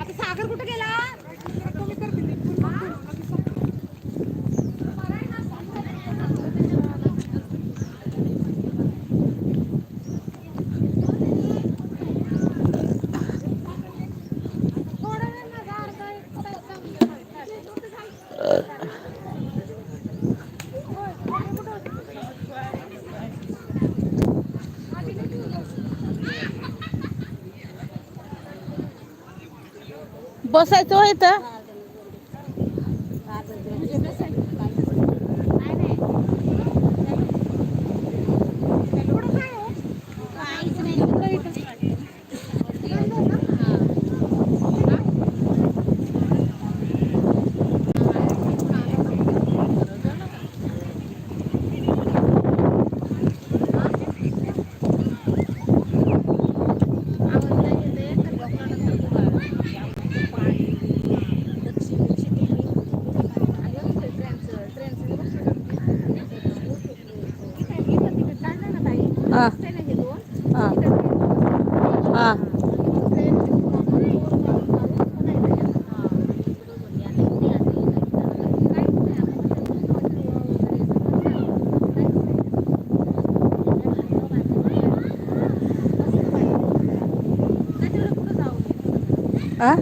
आता सागर कुठे गेला? बसायचं होय तर हा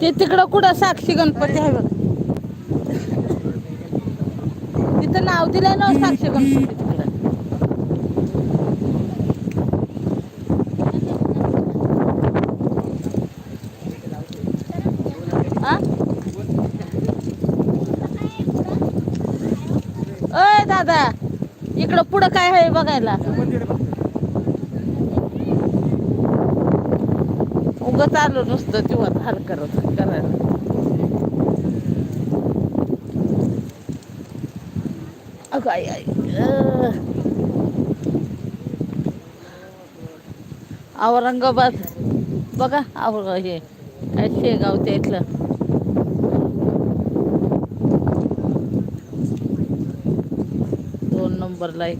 ते तिकडं कुठं साक्षी गणपती आहे बघ. तिथं नाव दिलंय ना हो साक्षी गणपती तिकडं हा? अय दादा इकडं पुढं काय आहे बघायला? उगत आलो नुसतं तेव्हा हाल करत करायला. अगं आई आई औरंगाबाद. बघा औरंग हे काय शेगावच्या इथलं. नंबरला एक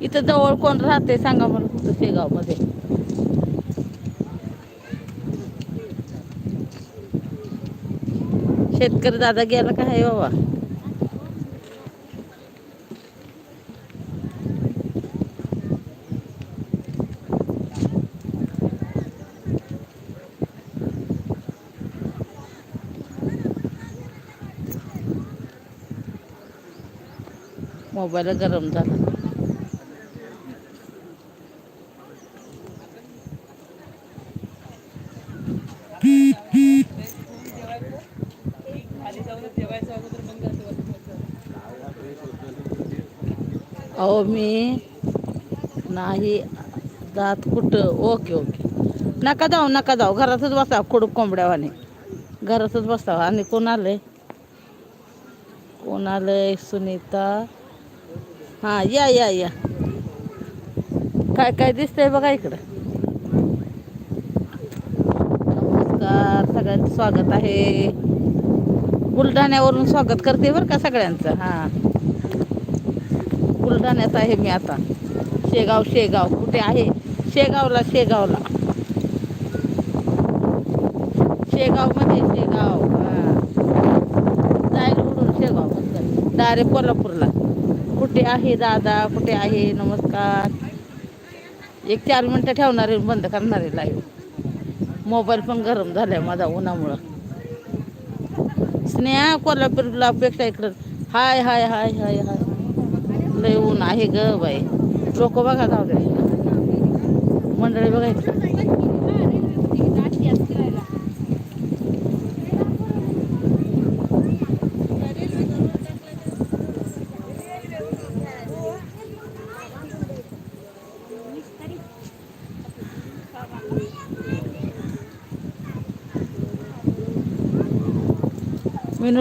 इथं जवळ कोण राहते सांगा मला कुठं शेगावमध्ये शेतकरी दादा गेला का आहे बाबा? मोबाईल गरम झाला. अहो मी नाही जात कुठं. Okay okay. नका जाऊ नका जाऊ. घरातच बसावं कुडूप कोंबड्यावाने. घरातच बसावं आणि कोण आलंय? कोण आलंय? सुनीता. हां या या या. काय काय दिसतंय बघा इकडं. नमस्कार सगळ्यांचं स्वागत आहे. बुलढाण्यावरून स्वागत करते बरं का सगळ्यांचं. हां. बुलढाण्यात आहे मी आता. शेगाव शेगाव. कुठे आहे? शेगावला शेगावला. शेगावमध्ये शेगाव. हां. जायला उडून शेगाव. डायरेक्ट कोल्हापूरला. कुठे आहे दादा? कुठे आहे? नमस्कार. एक चार मिनटं ठेवणार आहे बंद करणारे लाईव्ह मोबाईल पण गरम झालाय माझा उन्हामुळं. स्नेहा कोल्हापूरला अपेक्षा इकडं. हाय हाय हाय हाय हाय. लय ऊन आहे ग बाई. लोक बघा जाऊ दे. मंडळी बघा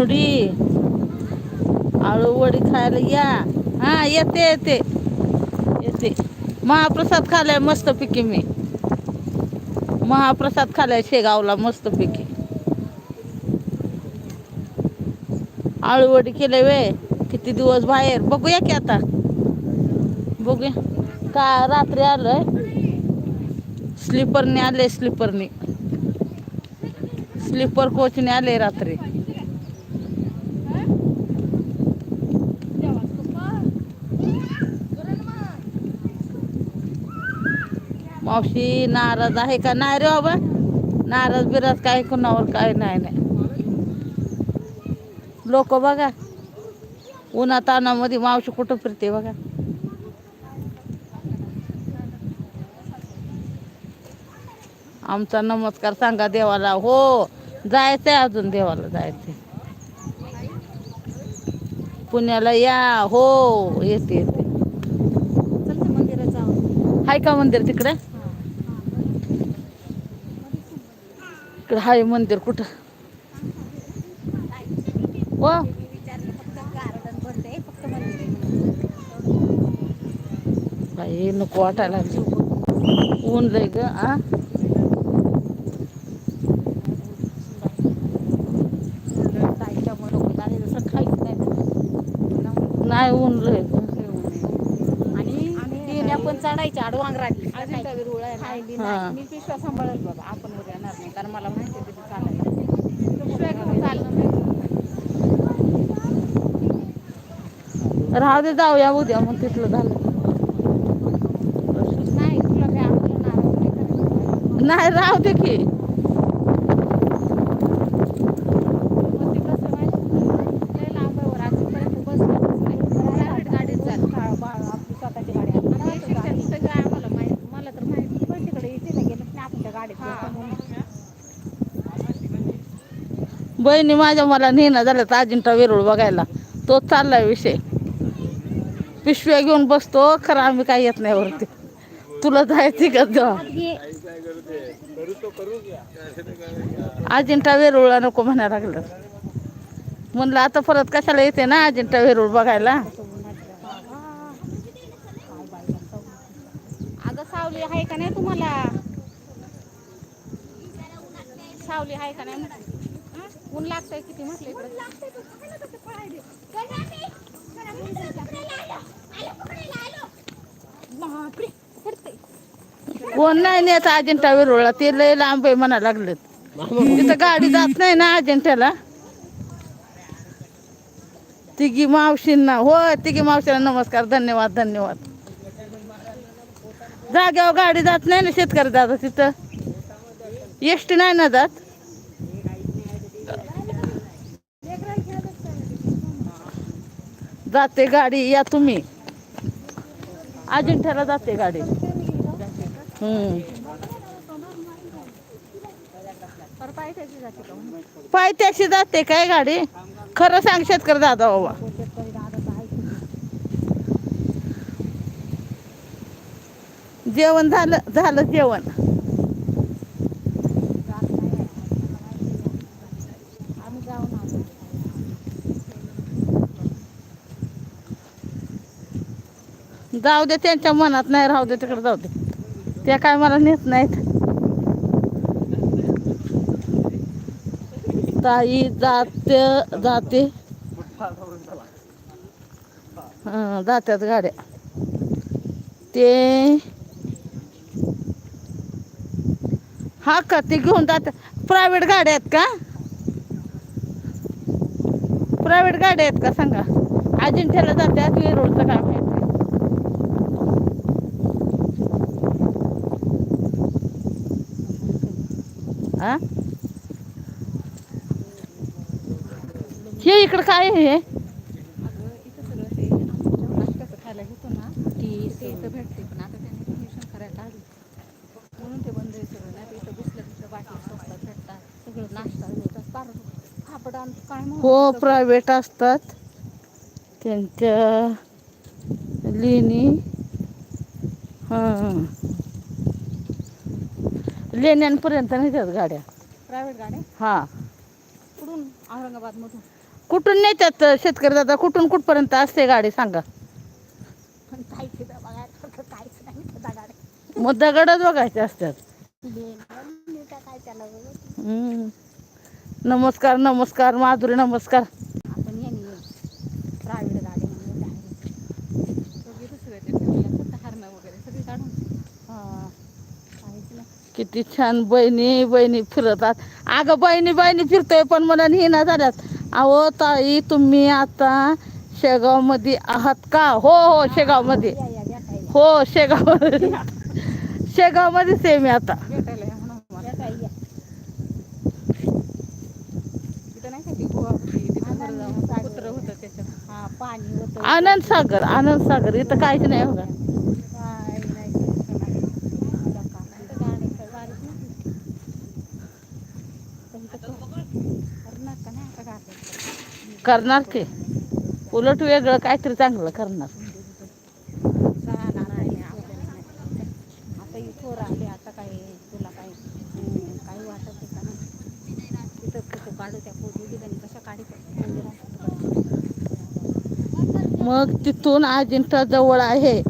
इकडं आळूवडी खायला या. हा येते येते. येते. महाप्रसाद खाल्लाय मस्त पिकी मी. महाप्रसाद खाल्लाय शेगावला मस्त पिकी. आळूवडी केले वे किती दिवस बाहेर? बघूया की आता. बघूया. का रात्री आलोय? स्लीपरने आले स्लीपरने. स्लीपर कोचने आले रात्री. मावशी नाराज आहे का नाही रे बाबा? नाराज बिराज काय कुणावर काय नाही नाही. लोक बघा. उन्हा तानामध्ये मावशी कुठं फिरते बघा. आमचा नमस्कार सांगा देवाला. हो जायचंय अजून देवाला जायचंय. पुण्याला या. हो येते येते. हाय का मंदिर तिकडे? इकडे हाय मंदिर कुठं? व. बाई नको वाटायला ऊन लय ग आ? नाही ऊन लय. आणि पण हा. नाही मी पिशव्या सांभाळत बाबा कारण मला माहिती आहे तिथे चालायला. चालणं राहू दे जाऊया उद्या मग तिथलं झालं. नाही तुला. नाही राहू दे की मग ते कसं माहिती लय लांब आहे वर अजूनपर्यंत बस नाही. प्रायव्हेट गाडीत जात बाळ बाळ आपली स्वतःची गाडी आहे. आणि हे शिक्षण सगळं आम्हाला माहीत मला तर माहिती पण तिकडे इथे नाही गेलं नाही आपण त्या गाडीत हा. जातो म्हणून. बहिणी माझ्या मला नेणं झालं तर अजिंठा वेरूळ बघायला. तो चाललाय विषय. पिशव्या घेऊन बसतो खरं आम्ही काय येत नाही वरती. तुला जायची का जा? अजिंठा वेरूळला नको म्हणायला लागलं. म्हणलं आता परत कशाला येते ना अजिंठा वेरूळ बघायला? अगं सावली आहे का नाही तुम्हाला? सावली आहे का नाही? ऊन लागतंय किती म्हटलं इकडे? बापरे पडतंय. कोण नाही नेत अजिंठा वेरूळला. ते लय लांब आहे म्हणायला लागलेत. तिथं गाडी जात नाही ना अजिंठ्याला. तिघी मावशींना. हो तिघी मावशींना नमस्कार धन्यवाद धन्यवाद. जाग्यावर गाडी जात नाही ना शेतकरी दादा तिथं? एसटी नाही ना जात? जाते गाडी या तुम्ही. अजिंठ्याला जाते गाडी. हम्म. जाते काय गाडी? खरं सांग शेतकर दादा बाबा. जेवण झालं झालं जेवण जात नाही. आम्ही जाऊन आलो जाऊ दे त्यांच्या मनात नाही राहू दे तिकडे जाऊ दे. त्या काय मला नेत नाहीत. ताई जाते जाते. जात्यात गाड्या. ते हा का ते घेऊन जातात. प्रायव्हेट गाड्या आहेत का? प्रायव्हेट गाड्या आहेत का सांगा. अजिंठ्याला जात्यात वेरूळचं काम आहे आ? हे इकडं काय आहे हे अगं इथं सगळं ते आपण नाश्त्याचं खायला घेतो ना ती ते इथं भेटते पण आता त्यांनी परमिशन करायला काढली म्हणून ते बंद आहे सगळं नाही तर इथं बसल्या बसल्या बाटल्या स्वस्तात भेटतात सगळं नाश्ता मिळतात आ हे इकडं काय म्हणून हो? सगळं. प्रायव्हेट असतात. त्यांच्या लेणी. हां. लेण्यांपर्यंत नेतात गाड्या. प्रायव्हेट गाड्या? हां. कुठून? औरंगाबाद मधून? कुठून नेतात शेतकरी दादा कुठून कुठपर्यंत असते गाडी सांगा. पण काहीच नाही मग दगडच बघायचे असतात. काय त्याला हम्म. नमस्कार नमस्कार माधुरी नमस्कार आपण यांनी प्रायव्हेट गाडी म्हणून डायरेक्ट सगळी दुसऱ्या ते ठेवल्या फक्त हरणं वगैरे सगळी काढून हा. काहीच नाही किती छान बहिणी बहिणी फिरतात अगं बहिणी बहिणी फिरतोय पण मला नेना झाल्यात. अहो ताई तुम्ही आता शेगावमध्ये आहात का? हो हो शेगावमध्ये. हो शेगाव शेगावमध्येच आहे मी आता हा आनंद सागर आनंद सागर. इथं काहीच नाही बघा काय नाही तिथं नाही. लोका नाही तर गाडी तर गाडीच नव्हती. पण इथं तो- करणार का नाही आता गाडी? करणार ते उलट वेगळं काहीतरी चांगलं करणार जाणार नाही, आपल्याला नाही. आता ही थोर आली आता काय तुला काय हम्म, काही वाटत आहे का नाही तिथं फोटो काढू त्या फोटो दिल्याने कशा काढतात मग तिथून अजिंठा जवळ आहे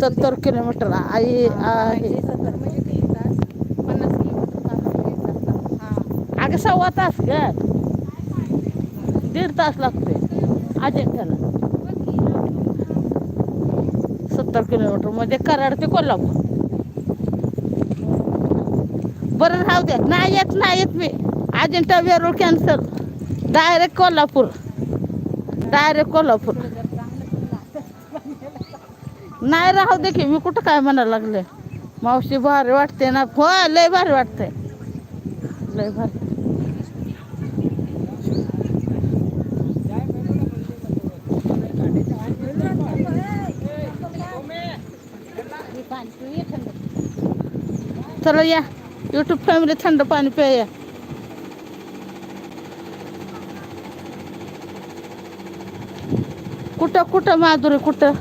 सत्तर किलोमीटर आई आहे. सत्तर म्हणजे तीन तास पन्नास किलोमीटर काढून हा अगं सव्वा तास ग. दीड तास लागते अजिंठ्याला सत्तर किलोमीटर म्हणजे कराड ते कोल्हापूर. बरं राहू द्या. नाही येत नाही येत मी. Ajintha Verul cancel direct Kolhapur. Direct Kolhapur. नाही राहू दे की मी कुठं काय म्हणायला लागले? मावशी भारी वाटते ना. हो लय भारी वाटते लय भारी हे पाणी पिऊया थंड चला या युट्यूब फॅमिली थंड पाणी प्याया कुठं कुठं माधुरी कुठं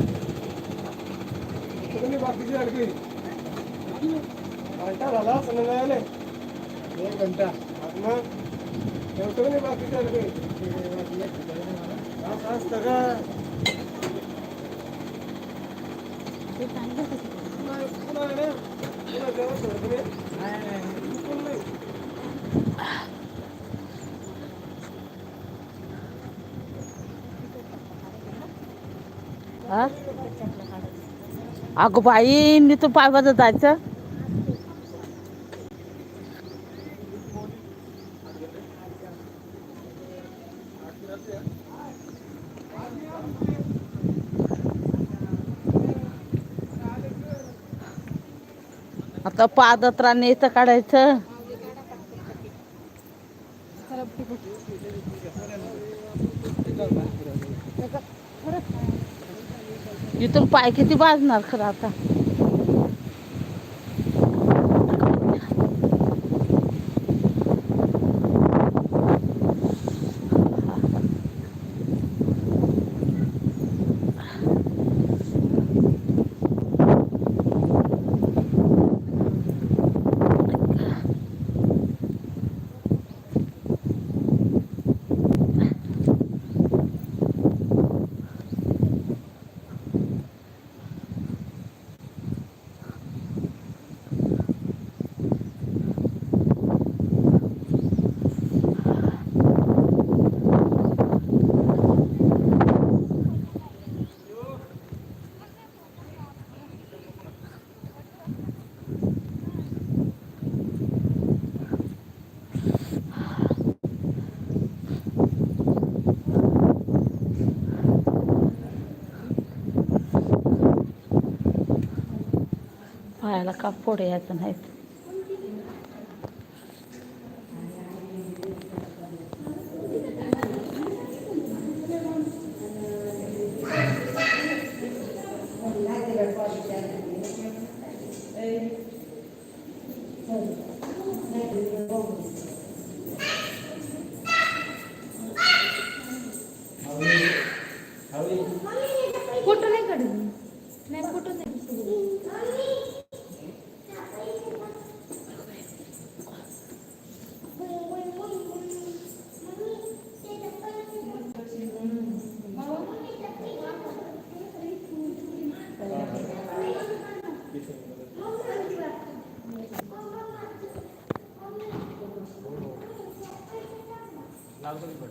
आगो भाइ मी त पाय बघत छ आता पादत्राने इथं काढायचं. इथून पाय किती वाजणार खरं आता? मला का यायचं नाहीत नाही. thousand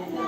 Amen.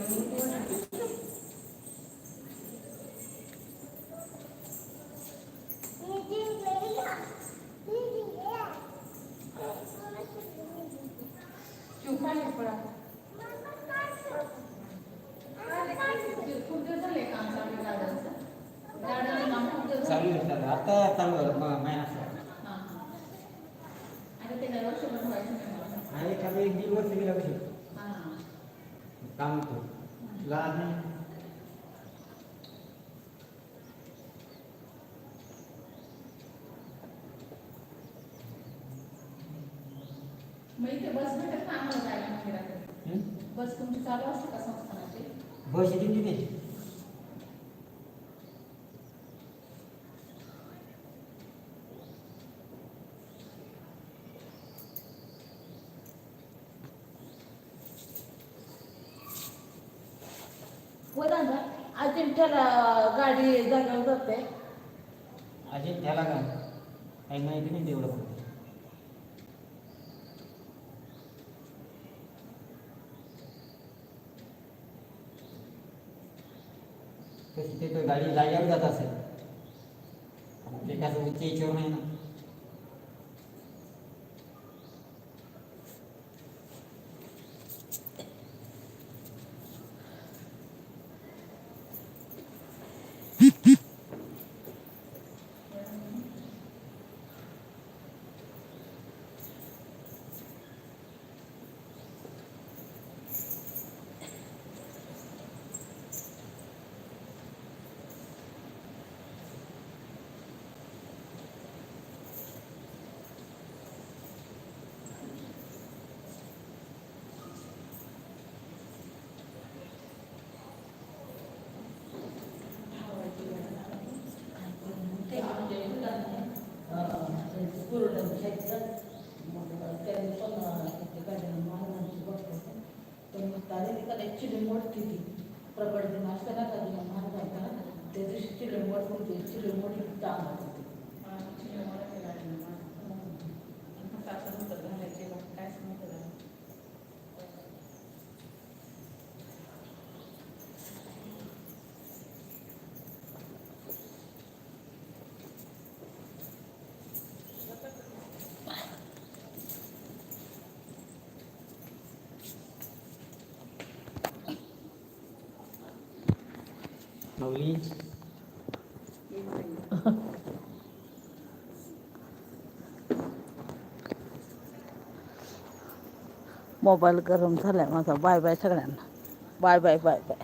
चालू आहे सर आता चालू आहे म- महिना सर आणि एखादं एक दीड वर्ष गेला कशी काम होतं लाज नाही मग इथे बस भेटत ना आम्हाला जायला मंदिराकडे? बस तुमची चालू असते का संस्थानाची? बस येते तिथे. बोला ना अजिंठ्याला गाडी जागेवर जाते. अजून त्याला का? काही माहिती नाही तेवढं फक्त. तशी ते तो गाडी जाग्यावर जात असेल ते कसं उच्च याच्यावर ॲक्च्युली ना केली. माऊली मोबाईल गरम झालाय माझा. बाय बाय सगळ्यांना. Bye bye bye bye.